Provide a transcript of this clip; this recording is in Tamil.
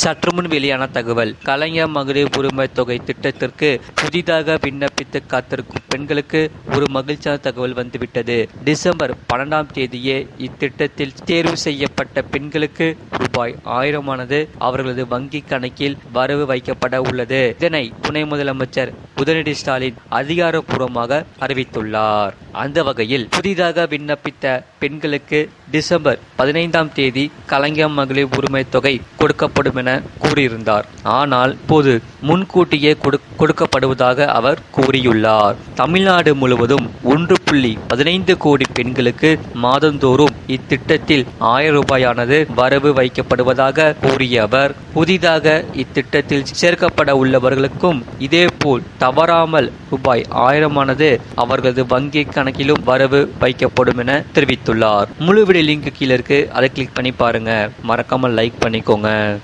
சற்று முன் வெளியான தகவல். கலைஞர் மகளிர் உரிமை தொகை திட்டத்திற்கு புதிதாக விண்ணப்பித்து காத்திருக்கும் பெண்களுக்கு ஒரு மகிழ்ச்சியான தகவல் வந்துவிட்டது. டிசம்பர் பன்னெண்டாம் தேதியே இத்திட்டத்தில் தேர்வு செய்யப்பட்ட பெண்களுக்கு ரூபாய் ஆயிரமானது அவர்களது வங்கி கணக்கில் வரவு வைக்கப்பட உள்ளது. இதனை துணை முதலமைச்சர் உதயநிதி ஸ்டாலின் அதிகாரப்பூர்வமாக அறிவித்துள்ளார். அந்த வகையில் புதிதாக விண்ணப்பித்த பெண்களுக்கு டிசம்பர் பதினைந்தாம் தேதி கலைஞர் மகளிர் உரிமை தொகை கொடுக்கப்படும் என கூறியிருந்தார். ஆனால் இப்போது முன்கூட்டியே கொடு- கொடுக்கப்படுவதாக அவர் கூறியுள்ளார். தமிழ்நாடு முழுவதும் ஒன்று புள்ளி பதினைந்து கோடி பெண்களுக்கு மாதந்தோறும் இத்திட்டத்தில் ஆயிரம் ரூபாயானது வரவு வைக்கப்படுவதாக கூறிய அவர் புதிதாக இத்திட்டத்தில் சேர்க்கப்பட உள்ளவர்களுக்கும் இதேபோல் தவறாமல் ரூபாய் ஆயிரமானது அவர்களது வங்கி கணக்கிலும் வரவு வைக்கப்படும் என தெரிவித்துள்ளார். முழு வீடியோ லிங்க் கீழே இருக்கு. அதை கிளிக் பண்ணி பாருங்க. மறக்காம லைக் பண்ணிக்கோங்க.